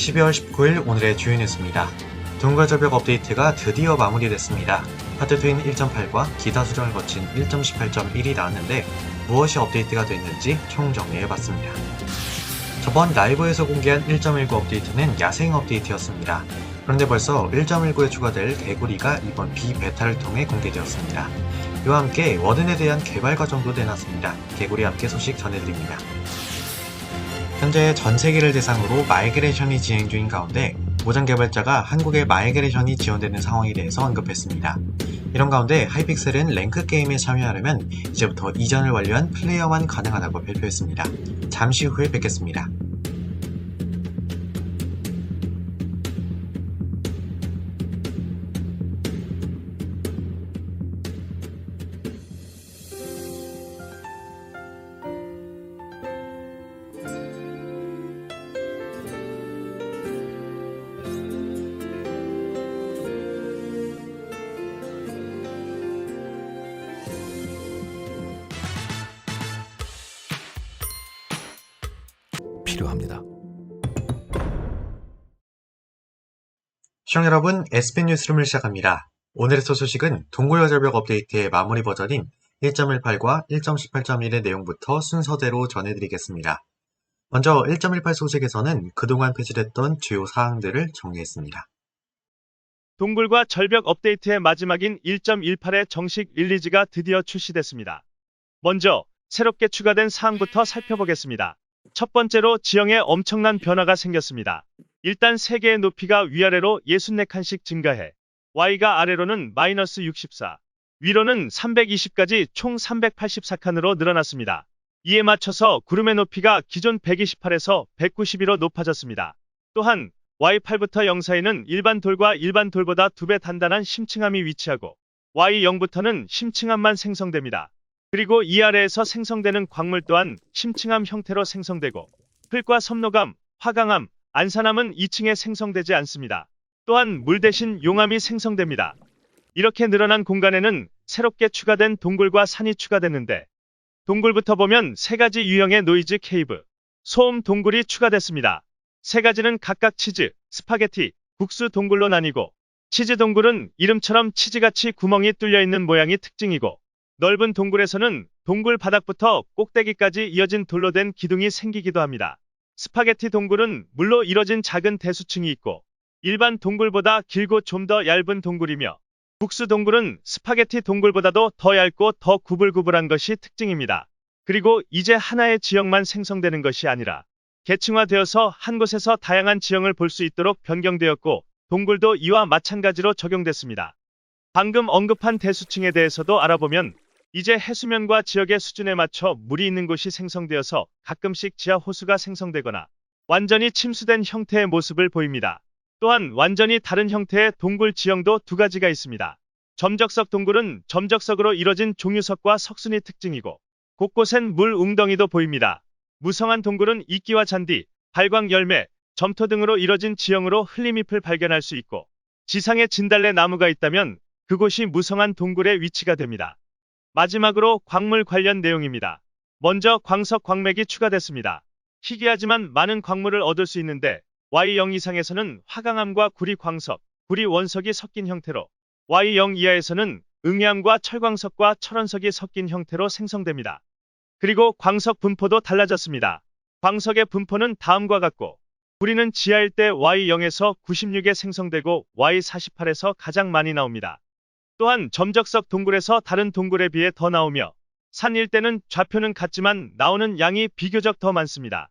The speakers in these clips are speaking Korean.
12월 19일 오늘의 주요 뉴스입니다. 동굴 절벽 업데이트가 드디어 마무리됐습니다. 파트 2인 1.8과 기타 수정을 거친 1.18.1이 나왔는데 무엇이 업데이트가 됐는지 총정리해봤습니다. 저번 라이브에서 공개한 1.19 업데이트는 야생 업데이트였습니다. 그런데 벌써 1.19에 추가될 개구리가 이번 비베타를 통해 공개되었습니다. 이와 함께 워든에 대한 개발 과정도 내놨습니다. 개구리와 함께 소식 전해드립니다. 현재 전 세계를 대상으로 마이그레이션이 진행 중인 가운데 모장 개발자가 한국의 마이그레이션이 지원되는 상황에 대해서 언급했습니다. 이런 가운데 하이픽셀은 랭크 게임에 참여하려면 이제부터 이전을 완료한 플레이어만 가능하다고 발표했습니다. 잠시 후에 뵙겠습니다. 시청자 여러분, SB 뉴스룸을 시작합니다. 오늘의 소식은 동굴여절벽 업데이트의 마무리 버전인 1.18과 1.18.1의 내용부터 순서대로 전해드리겠습니다. 먼저 1.18 소식에서는 그동안 폐지됐던 주요 사항들을 정리했습니다. 동굴과 절벽 업데이트의 마지막인 1.18의 정식 릴리즈가 드디어 출시됐습니다. 먼저 새롭게 추가된 사항부터 살펴보겠습니다. 첫 번째로 지형에 엄청난 변화가 생겼습니다. 일단 세 개의 높이가 위아래로 64칸씩 증가해 Y가 아래로는 마이너스 64, 위로는 320까지 총 384칸으로 늘어났습니다. 이에 맞춰서 구름의 높이가 기존 128에서 192로 높아졌습니다. 또한 Y8부터 0 사이는 일반 돌과 일반 돌보다 2배 단단한 심층암이 위치하고 Y0부터는 심층암만 생성됩니다. 그리고 이 아래에서 생성되는 광물 또한 심층암 형태로 생성되고 흙과 섬노감, 화강암, 안산암은 2층에 생성되지 않습니다. 또한 물 대신 용암이 생성됩니다. 이렇게 늘어난 공간에는 새롭게 추가된 동굴과 산이 추가됐는데 동굴부터 보면 세 가지 유형의 노이즈 케이브, 소음 동굴이 추가됐습니다. 세 가지는 각각 치즈, 스파게티, 국수 동굴로 나뉘고 치즈 동굴은 이름처럼 치즈같이 구멍이 뚫려 있는 모양이 특징이고 넓은 동굴에서는 동굴 바닥부터 꼭대기까지 이어진 돌로 된 기둥이 생기기도 합니다. 스파게티 동굴은 물로 이뤄진 작은 대수층이 있고 일반 동굴보다 길고 좀 더 얇은 동굴이며 국수 동굴은 스파게티 동굴보다도 더 얇고 더 구불구불한 것이 특징입니다. 그리고 이제 하나의 지형만 생성되는 것이 아니라 계층화되어서 한 곳에서 다양한 지형을 볼 수 있도록 변경되었고 동굴도 이와 마찬가지로 적용됐습니다. 방금 언급한 대수층에 대해서도 알아보면 이제 해수면과 지역의 수준에 맞춰 물이 있는 곳이 생성되어서 가끔씩 지하 호수가 생성되거나 완전히 침수된 형태의 모습을 보입니다. 또한 완전히 다른 형태의 동굴 지형도 두 가지가 있습니다. 점적석 동굴은 점적석으로 이뤄진 종유석과 석순이 특징이고 곳곳엔 물 웅덩이도 보입니다. 무성한 동굴은 이끼와 잔디, 발광 열매, 점토 등으로 이뤄진 지형으로 흘림잎을 발견할 수 있고 지상에 진달래 나무가 있다면 그곳이 무성한 동굴의 위치가 됩니다. 마지막으로 광물 관련 내용입니다. 먼저 광석 광맥이 추가됐습니다. 희귀하지만 많은 광물을 얻을 수 있는데 Y0 이상에서는 화강암과 구리 광석, 구리 원석이 섞인 형태로 Y0 이하에서는 응양과 철광석과 철원석이 섞인 형태로 생성됩니다. 그리고 광석 분포도 달라졌습니다. 광석의 분포는 다음과 같고 구리는 지하일 때 Y0에서 96에 생성되고 Y48에서 가장 많이 나옵니다. 또한 점적석 동굴에서 다른 동굴에 비해 더 나오며 산일 때는 좌표는 같지만 나오는 양이 비교적 더 많습니다.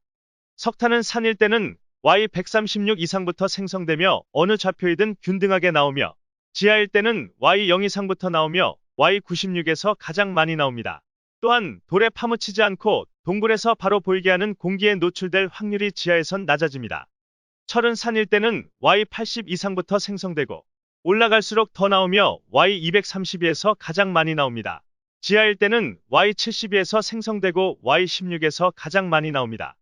석탄은 산일 때는 Y136 이상부터 생성되며 어느 좌표이든 균등하게 나오며 지하일 때는 Y0 이상부터 나오며 Y96에서 가장 많이 나옵니다. 또한 돌에 파묻히지 않고 동굴에서 바로 보이게 하는 공기에 노출될 확률이 지하에선 낮아집니다. 철은 산일 때는 Y80 이상부터 생성되고 올라갈수록 더 나오며 Y232에서 가장 많이 나옵니다. 지하일 때는 Y72에서 생성되고 Y16에서 가장 많이 나옵니다.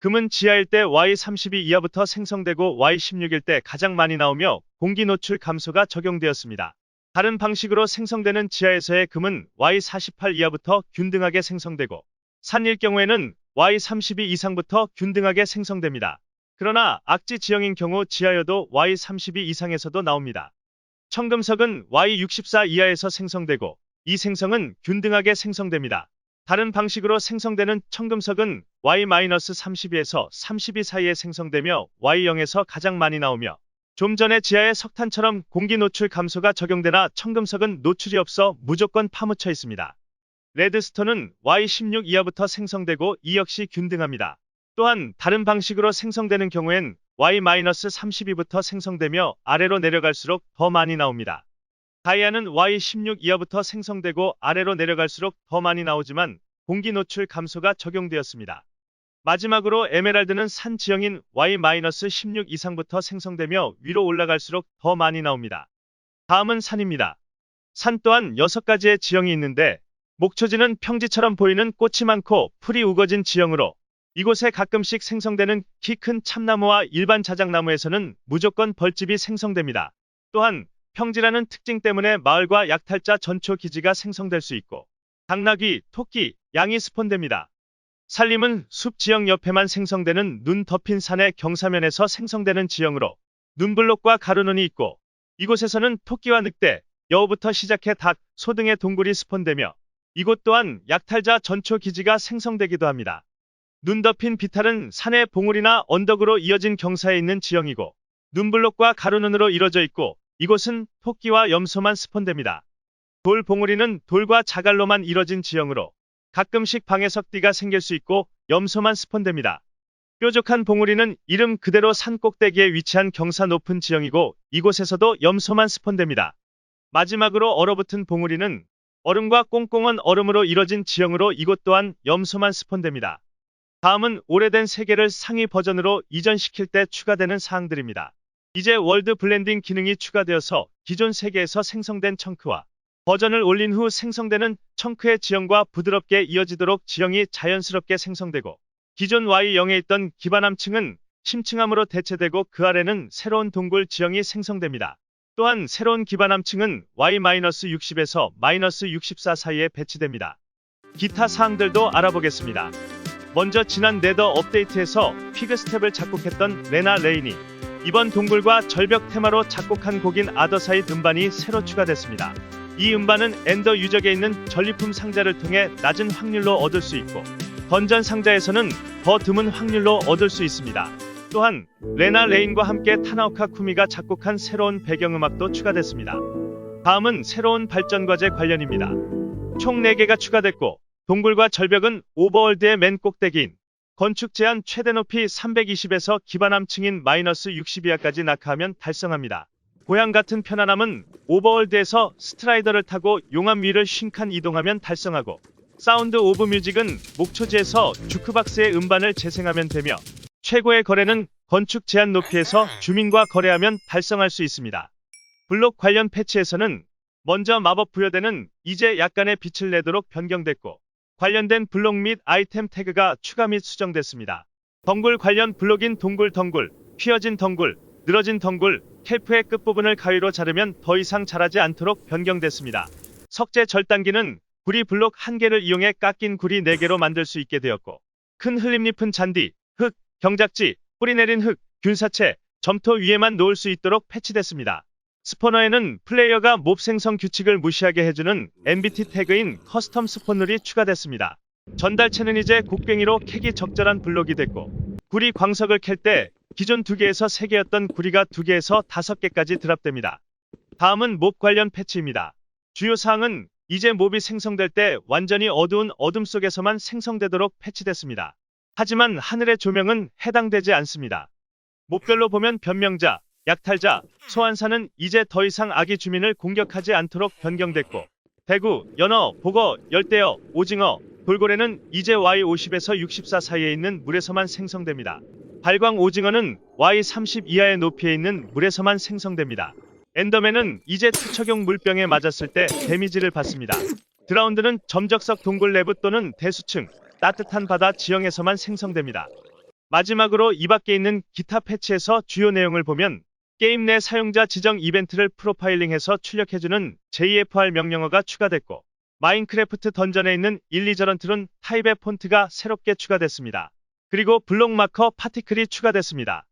금은 지하일 때 Y32 이하부터 생성되고 Y16일 때 가장 많이 나오며 공기 노출 감소가 적용되었습니다. 다른 방식으로 생성되는 지하에서의 금은 Y48 이하부터 균등하게 생성되고 산일 경우에는 Y32 이상부터 균등하게 생성됩니다. 그러나 악지 지형인 경우 지하여도 Y32 이상에서도 나옵니다. 청금석은 Y64 이하에서 생성되고 이 생성은 균등하게 생성됩니다. 다른 방식으로 생성되는 청금석은 Y-32에서 32 사이에 생성되며 Y0에서 가장 많이 나오며 좀 전에 지하의 석탄처럼 공기 노출 감소가 적용되나 청금석은 노출이 없어 무조건 파묻혀 있습니다. 레드스톤은 Y16 이하부터 생성되고 이 역시 균등합니다. 또한 다른 방식으로 생성되는 경우엔 Y-32부터 생성되며 아래로 내려갈수록 더 많이 나옵니다. 다이아는 Y16 이하부터 생성되고 아래로 내려갈수록 더 많이 나오지만 공기 노출 감소가 적용되었습니다. 마지막으로 에메랄드는 산 지형인 Y-16 이상부터 생성되며 위로 올라갈수록 더 많이 나옵니다. 다음은 산입니다. 산 또한 6가지의 지형이 있는데 목초지는 평지처럼 보이는 꽃이 많고 풀이 우거진 지형으로 이곳에 가끔씩 생성되는 키 큰 참나무와 일반 자작나무에서는 무조건 벌집이 생성됩니다. 또한 평지라는 특징 때문에 마을과 약탈자 전초 기지가 생성될 수 있고 당나귀, 토끼, 양이 스폰됩니다. 산림은 숲 지형 옆에만 생성되는 눈 덮인 산의 경사면에서 생성되는 지형으로 눈블록과 가루눈이 있고 이곳에서는 토끼와 늑대, 여우부터 시작해 닭, 소 등의 동굴이 스폰되며 이곳 또한 약탈자 전초 기지가 생성되기도 합니다. 눈 덮인 비탈은 산의 봉우리나 언덕으로 이어진 경사에 있는 지형이고 눈블록과 가루눈으로 이루어져 있고 이곳은 토끼와 염소만 스폰됩니다. 돌 봉우리는 돌과 자갈로만 이뤄진 지형으로 가끔씩 방해석 띠가 생길 수 있고 염소만 스폰됩니다. 뾰족한 봉우리는 이름 그대로 산 꼭대기에 위치한 경사 높은 지형이고 이곳에서도 염소만 스폰됩니다. 마지막으로 얼어붙은 봉우리는 얼음과 꽁꽁한 얼음으로 이뤄진 지형으로 이곳 또한 염소만 스폰됩니다. 다음은 오래된 세계를 상위 버전으로 이전시킬 때 추가되는 사항들입니다. 이제 월드 블렌딩 기능이 추가되어서 기존 세계에서 생성된 청크와 버전을 올린 후 생성되는 청크의 지형과 부드럽게 이어지도록 지형이 자연스럽게 생성되고 기존 Y0에 있던 기반함층은 심층함으로 대체되고 그 아래는 새로운 동굴 지형이 생성됩니다. 또한 새로운 기반함층은 Y-60에서 -64 사이에 배치됩니다. 기타 사항들도 알아보겠습니다. 먼저 지난 네더 업데이트에서 피그스텝을 작곡했던 레나 레인이 이번 동굴과 절벽 테마로 작곡한 곡인 아더사이드 음반이 새로 추가됐습니다. 이 음반은 엔더 유적에 있는 전리품 상자를 통해 낮은 확률로 얻을 수 있고 던전 상자에서는 더 드문 확률로 얻을 수 있습니다. 또한 레나 레인과 함께 타나오카 쿠미가 작곡한 새로운 배경음악도 추가됐습니다. 다음은 새로운 발전 과제 관련입니다. 총 4개가 추가됐고 동굴과 절벽은 오버월드의 맨 꼭대기인 건축 제한 최대 높이 320에서 기반함층인 마이너스 60 이하까지 낙하하면 달성합니다. 고향 같은 편안함은 오버월드에서 스트라이더를 타고 용암 위를 쉰칸 이동하면 달성하고 사운드 오브 뮤직은 목초지에서 주크박스의 음반을 재생하면 되며 최고의 거래는 건축 제한 높이에서 주민과 거래하면 달성할 수 있습니다. 블록 관련 패치에서는 먼저 마법 부여되는 이제 약간의 빛을 내도록 변경됐고 관련된 블록 및 아이템 태그가 추가 및 수정됐습니다. 덩굴 관련 블록인 동굴 덩굴, 휘어진 덩굴, 늘어진 덩굴, 캘프의 끝부분을 가위로 자르면 더 이상 자라지 않도록 변경됐습니다. 석재 절단기는 구리 블록 1개를 이용해 깎인 구리 4개로 만들 수 있게 되었고 큰 흘림잎은 잔디, 흙, 경작지, 뿌리 내린 흙, 균사체, 점토 위에만 놓을 수 있도록 패치됐습니다. 스포너에는 플레이어가 몹 생성 규칙을 무시하게 해주는 MBT 태그인 커스텀 스포널이 추가됐습니다. 전달체는 이제 곡괭이로 캐기 적절한 블록이 됐고 구리 광석을 캘 때 기존 2개에서 3개였던 구리가 2개에서 5개까지 드랍됩니다. 다음은 몹 관련 패치입니다. 주요 사항은 이제 몹이 생성될 때 완전히 어두운 어둠 속에서만 생성되도록 패치됐습니다. 하지만 하늘의 조명은 해당되지 않습니다. 몹별로 보면 변명자, 약탈자, 소환사는 이제 더 이상 아기 주민을 공격하지 않도록 변경됐고 대구, 연어, 보거, 열대어, 오징어, 돌고래는 이제 Y50에서 64 사이에 있는 물에서만 생성됩니다. 발광 오징어는 Y30 이하의 높이에 있는 물에서만 생성됩니다. 엔더맨은 이제 투척용 물병에 맞았을 때 데미지를 받습니다. 드라운드는 점적석 동굴 내부 또는 대수층, 따뜻한 바다 지형에서만 생성됩니다. 마지막으로 이 밖에 있는 기타 패치에서 주요 내용을 보면 게임 내 사용자 지정 이벤트를 프로파일링해서 출력해주는 JFR 명령어가 추가됐고 마인크래프트 던전에 있는 일리저런트론 타입의 폰트가 새롭게 추가됐습니다. 그리고 블록 마커 파티클이 추가됐습니다.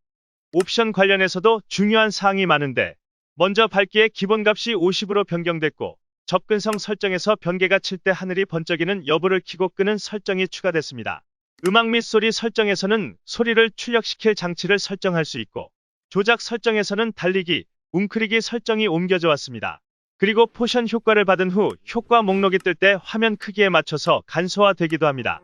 옵션 관련해서도 중요한 사항이 많은데 먼저 밝기의 기본값이 50으로 변경됐고 접근성 설정에서 변개가 칠 때 하늘이 번쩍이는 여부를 켜고 끄는 설정이 추가됐습니다. 음악 및 소리 설정에서는 소리를 출력시킬 장치를 설정할 수 있고 조작 설정에서는 달리기, 웅크리기 설정이 옮겨져 왔습니다. 그리고 포션 효과를 받은 후 효과 목록이 뜰 때 화면 크기에 맞춰서 간소화되기도 합니다.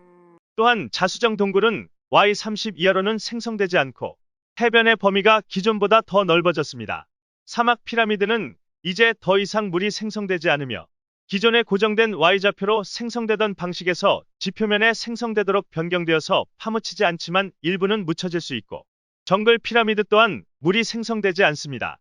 또한 자수정 동굴은 Y30 이하로는 생성되지 않고 해변의 범위가 기존보다 더 넓어졌습니다. 사막 피라미드는 이제 더 이상 물이 생성되지 않으며 기존에 고정된 Y좌표로 생성되던 방식에서 지표면에 생성되도록 변경되어서 파묻히지 않지만 일부는 묻혀질 수 있고 정글 피라미드 또한 물이 생성되지 않습니다.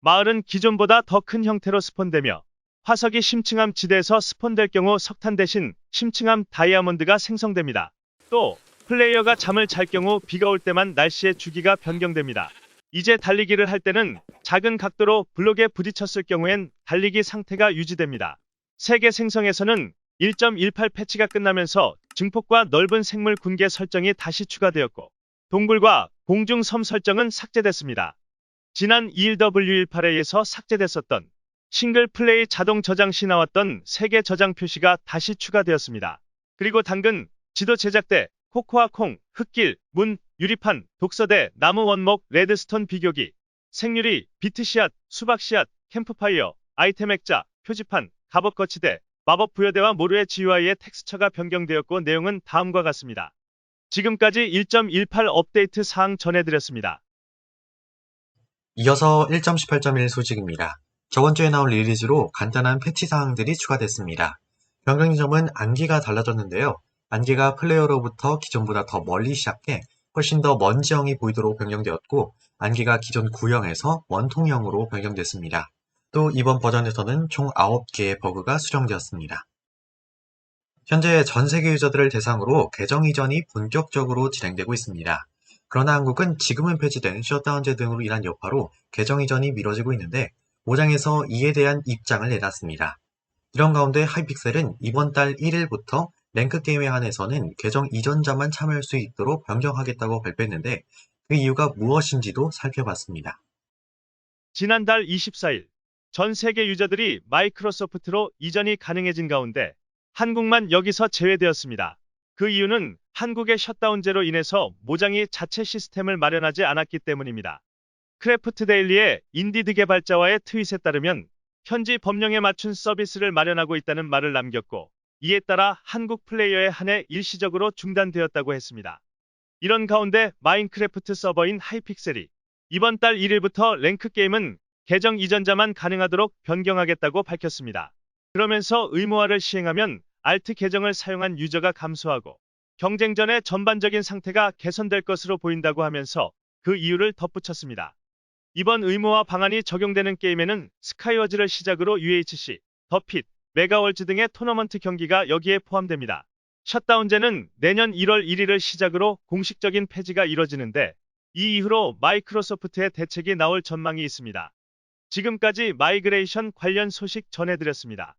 마을은 기존보다 더 큰 형태로 스폰되며 화석이 심층암 지대에서 스폰될 경우 석탄 대신 심층암 다이아몬드가 생성됩니다. 또 플레이어가 잠을 잘 경우 비가 올 때만 날씨의 주기가 변경됩니다. 이제 달리기를 할 때는 작은 각도로 블록에 부딪혔을 경우엔 달리기 상태가 유지됩니다. 세계 생성에서는 1.18 패치가 끝나면서 증폭과 넓은 생물 군계 설정이 다시 추가되었고 동굴과 공중 섬 설정은 삭제됐습니다. 지난 21W18회에서 삭제됐었던 싱글 플레이 자동 저장 시 나왔던 세계 저장 표시가 다시 추가되었습니다. 그리고 당근, 지도 제작대, 코코아 콩, 흙길, 문, 유리판, 독서대, 나무 원목, 레드스톤 비교기, 생유리, 비트씨앗, 수박씨앗, 캠프파이어, 아이템 액자, 표지판, 갑옷 거치대, 마법 부여대와 모루의 GUI의 텍스처가 변경되었고 내용은 다음과 같습니다. 지금까지 1.18 업데이트 사항 전해드렸습니다. 이어서 1.18.1 소식입니다. 저번 주에 나온 리리즈로 간단한 패치 사항들이 추가됐습니다. 변경인 점은 안기가 달라졌는데요. 안기가 플레이어로부터 기존보다 더 멀리 시작해 훨씬 더 먼 지형이 보이도록 변경되었고 안기가 기존 구형에서 원통형으로 변경됐습니다. 또 이번 버전에서는 총 9개의 버그가 수정되었습니다. 현재 전 세계 유저들을 대상으로 계정 이전이 본격적으로 진행되고 있습니다. 그러나 한국은 지금은 폐지된 셧다운제 등으로 인한 여파로 계정 이전이 미뤄지고 있는데 5장에서 이에 대한 입장을 내놨습니다. 이런 가운데 하이픽셀은 이번 달 1일부터 랭크 게임에 한해서는 계정 이전자만 참여할 수 있도록 변경하겠다고 발표했는데 그 이유가 무엇인지도 살펴봤습니다. 지난달 24일 전 세계 유저들이 마이크로소프트로 이전이 가능해진 가운데 한국만 여기서 제외되었습니다. 그 이유는 한국의 셧다운제로 인해서 모장이 자체 시스템을 마련하지 않았기 때문입니다. 크래프트 데일리의 인디드 개발자와의 트윗에 따르면 현지 법령에 맞춘 서비스를 마련하고 있다는 말을 남겼고 이에 따라 한국 플레이어에 한해 일시적으로 중단되었다고 했습니다. 이런 가운데 마인크래프트 서버인 하이픽셀이 이번 달 1일부터 랭크 게임은 계정 이전자만 가능하도록 변경하겠다고 밝혔습니다. 그러면서 의무화를 시행하면 알트 계정을 사용한 유저가 감소하고 경쟁전의 전반적인 상태가 개선될 것으로 보인다고 하면서 그 이유를 덧붙였습니다. 이번 의무화 방안이 적용되는 게임에는 스카이워즈를 시작으로 UHC, 더핏, 메가월즈 등의 토너먼트 경기가 여기에 포함됩니다. 셧다운제는 내년 1월 1일을 시작으로 공식적인 폐지가 이뤄지는데 이 이후로 마이크로소프트의 대책이 나올 전망이 있습니다. 지금까지 마이그레이션 관련 소식 전해드렸습니다.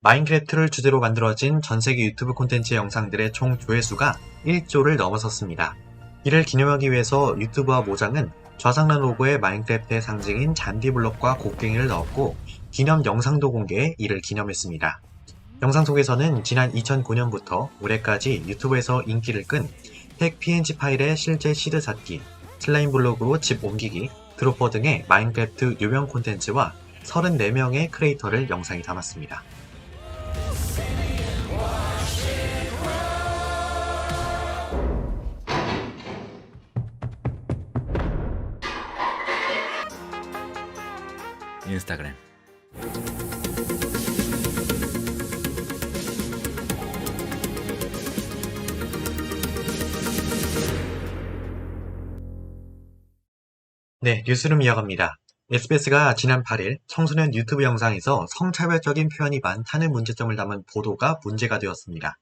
마인크래프트를 주제로 만들어진 전 세계 유튜브 콘텐츠 영상들의 총 조회수가 1조를 넘어섰습니다. 이를 기념하기 위해서 유튜브와 모장은 좌상란 로고에 마인크래프트의 상징인 잔디블럭과 곡괭이를 넣었고 기념 영상도 공개해 이를 기념했습니다. 영상 속에서는 지난 2009년부터 올해까지 유튜브에서 인기를 끈 핵 PNG 파일의 실제 시드 찾기, 슬라임 블록으로 집 옮기기, 드로퍼 등의 마인크래프트 유명 콘텐츠와 34명의 크리에이터를 영상에 담았습니다. Instagram. 네, 뉴스룸 이어갑니다. SBS가 지난 8일 청소년 유튜브 영상에서 성차별적인 표현이 많다는 문제점을 담은 보도가 문제가 되었습니다.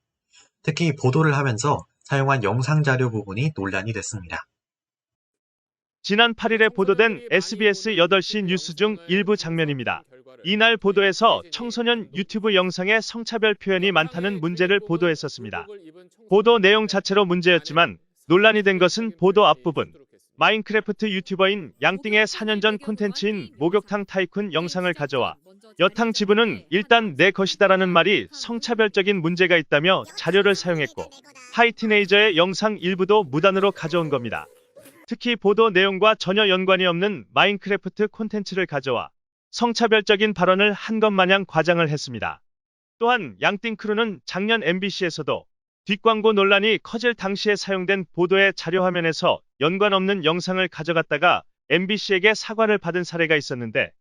특히 보도를 하면서 사용한 영상 자료 부분이 논란이 됐습니다. 지난 8일에 보도된 SBS 8시 뉴스 중 일부 장면입니다. 이날 보도에서 청소년 유튜브 영상에 성차별 표현이 많다는 문제를 보도했었습니다. 보도 내용 자체로 문제였지만 논란이 된 것은 보도 앞부분. 마인크래프트 유튜버인 양띵의 4년 전 콘텐츠인 목욕탕 타이쿤 영상을 가져와 여탕 지부는 일단 내 것이다라는 말이 성차별적인 문제가 있다며 자료를 사용했고 하이티네이저의 영상 일부도 무단으로 가져온 겁니다. 특히 보도 내용과 전혀 연관이 없는 마인크래프트 콘텐츠를 가져와 성차별적인 발언을 한 것 마냥 과장을 했습니다. 또한 양띵 크루는 작년 MBC에서도 뒷광고 논란이 커질 당시에 사용된 보도의 자료 화면에서 연관 없는 영상을 가져갔다가 MBC에게 사과를 받은 사례가 있었는데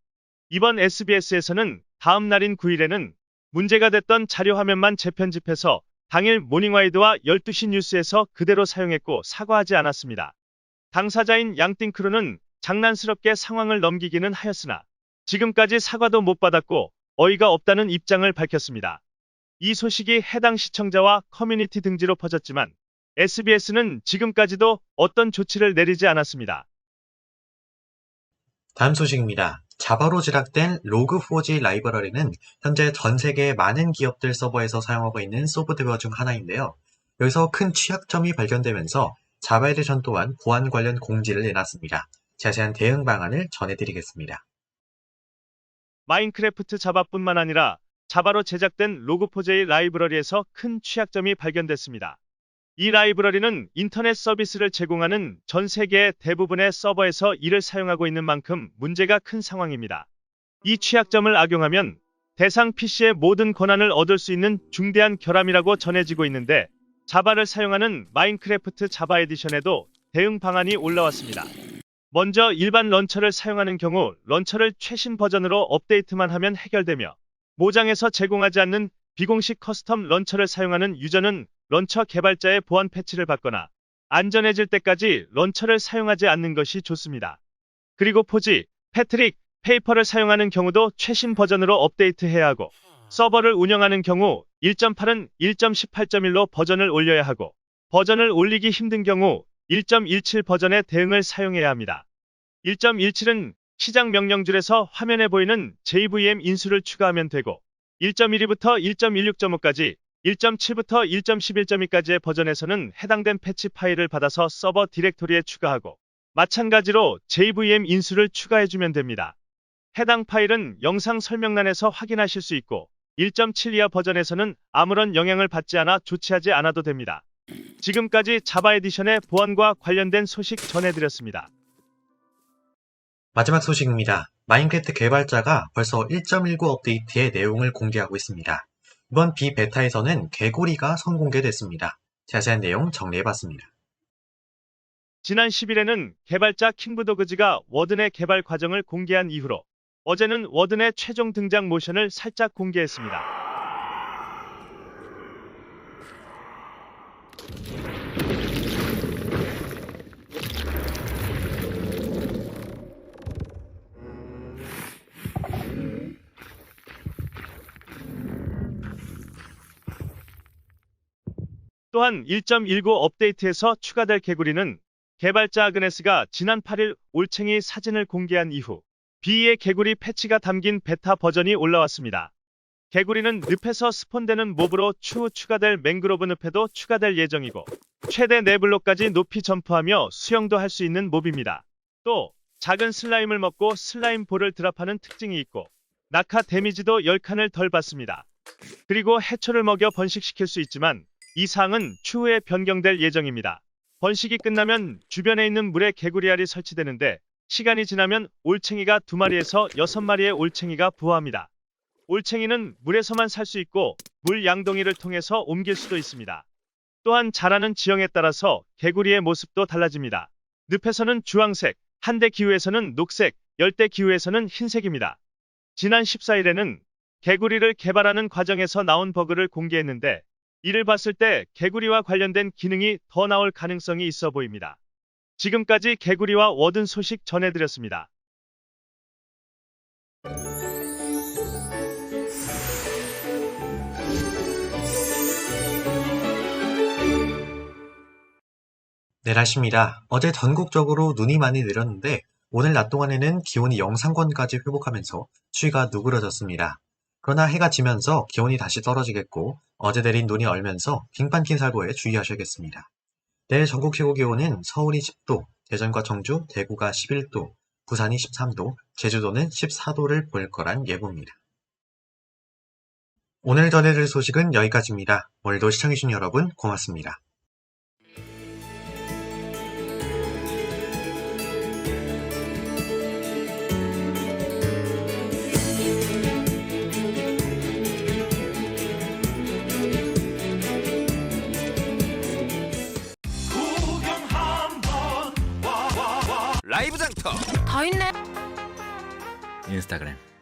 이번 SBS에서는 다음 날인 9일에는 문제가 됐던 자료 화면만 재편집해서 당일 모닝와이드와 12시 뉴스에서 그대로 사용했고 사과하지 않았습니다. 당사자인 양띵 크루는 장난스럽게 상황을 넘기기는 하였으나 지금까지 사과도 못 받았고 어이가 없다는 입장을 밝혔습니다. 이 소식이 해당 시청자와 커뮤니티 등지로 퍼졌지만 SBS는 지금까지도 어떤 조치를 내리지 않았습니다. 다음 소식입니다. 자바로 제작된 로그4j 라이브러리는 현재 전 세계의 많은 기업들 서버에서 사용하고 있는 소프트웨어 중 하나인데요. 여기서 큰 취약점이 발견되면서 자바 에디션 또한 보안 관련 공지를 내놨습니다. 자세한 대응 방안을 전해드리겠습니다. 마인크래프트 자바뿐만 아니라 자바로 제작된 로그4j 라이브러리에서 큰 취약점이 발견됐습니다. 이 라이브러리는 인터넷 서비스를 제공하는 전 세계의 대부분의 서버에서 이를 사용하고 있는 만큼 문제가 큰 상황입니다. 이 취약점을 악용하면 대상 PC의 모든 권한을 얻을 수 있는 중대한 결함이라고 전해지고 있는데 자바를 사용하는 마인크래프트 자바 에디션에도 대응 방안이 올라왔습니다. 먼저 일반 런처를 사용하는 경우 런처를 최신 버전으로 업데이트만 하면 해결되며 모장에서 제공하지 않는 비공식 커스텀 런처를 사용하는 유저는 런처 개발자의 보안 패치를 받거나 안전해질 때까지 런처를 사용하지 않는 것이 좋습니다. 그리고 포지, 패트릭, 페이퍼를 사용하는 경우도 최신 버전으로 업데이트해야 하고 서버를 운영하는 경우 1.8은 1.18.1로 버전을 올려야 하고 버전을 올리기 힘든 경우 1.17 버전의 대응을 사용해야 합니다. 1.17은 시장 명령줄에서 화면에 보이는 JVM 인수를 추가하면 되고 1.12부터 1.16.5까지 1.7부터 1.11.2까지의 버전에서는 해당된 패치 파일을 받아서 서버 디렉토리에 추가하고 마찬가지로 JVM 인수를 추가해주면 됩니다. 해당 파일은 영상 설명란에서 확인하실 수 있고 1.7 이하 버전에서는 아무런 영향을 받지 않아 조치하지 않아도 됩니다. 지금까지 자바 에디션의 보안과 관련된 소식 전해드렸습니다. 마지막 소식입니다. 마인크래프트 개발자가 벌써 1.19 업데이트의 내용을 공개하고 있습니다. 이번 비베타에서는 개구리가 선공개됐습니다. 자세한 내용 정리해봤습니다. 지난 10일에는 개발자 킹브도그즈가 워든의 개발 과정을 공개한 이후로 어제는 워든의 최종 등장 모션을 살짝 공개했습니다. 또한 1.19 업데이트에서 추가될 개구리는 개발자 아그네스가 지난 8일 올챙이 사진을 공개한 이후 B의 개구리 패치가 담긴 베타 버전이 올라왔습니다. 개구리는 늪에서 스폰되는 몹으로 추후 추가될 맹그로브 늪에도 추가될 예정이고 최대 4블록까지 높이 점프하며 수영도 할 수 있는 몹입니다. 또 작은 슬라임을 먹고 슬라임 볼을 드랍하는 특징이 있고 낙하 데미지도 10칸을 덜 받습니다. 그리고 해초를 먹여 번식시킬 수 있지만 이 사항은 추후에 변경될 예정입니다. 번식이 끝나면 주변에 있는 물에 개구리알이 설치되는데 시간이 지나면 올챙이가 두 마리에서 여섯 마리의 올챙이가 부화합니다. 올챙이는 물에서만 살 수 있고 물 양동이를 통해서 옮길 수도 있습니다. 또한 자라는 지형에 따라서 개구리의 모습도 달라집니다. 늪에서는 주황색, 한대 기후에서는 녹색, 열대 기후에서는 흰색입니다. 지난 14일에는 개구리를 개발하는 과정에서 나온 버그를 공개했는데 이를 봤을 때 개구리와 관련된 기능이 더 나올 가능성이 있어 보입니다. 지금까지 개구리와 워든 소식 전해드렸습니다. 네, 날씨입니다. 어제 전국적으로 눈이 많이 내렸는데 오늘 낮 동안에는 기온이 영상권까지 회복하면서 추위가 누그러졌습니다. 그러나 해가 지면서 기온이 다시 떨어지겠고 어제 내린 눈이 얼면서 빙판긴살보에 주의하셔야겠습니다. 내일 전국 최고 기온은 서울이 10도, 대전과 청주, 대구가 11도, 부산이 13도, 제주도는 14도를 보일 거란 예보입니다. 오늘 전해드릴 소식은 여기까지입니다. 오늘도 시청해주신 여러분 고맙습니다. 인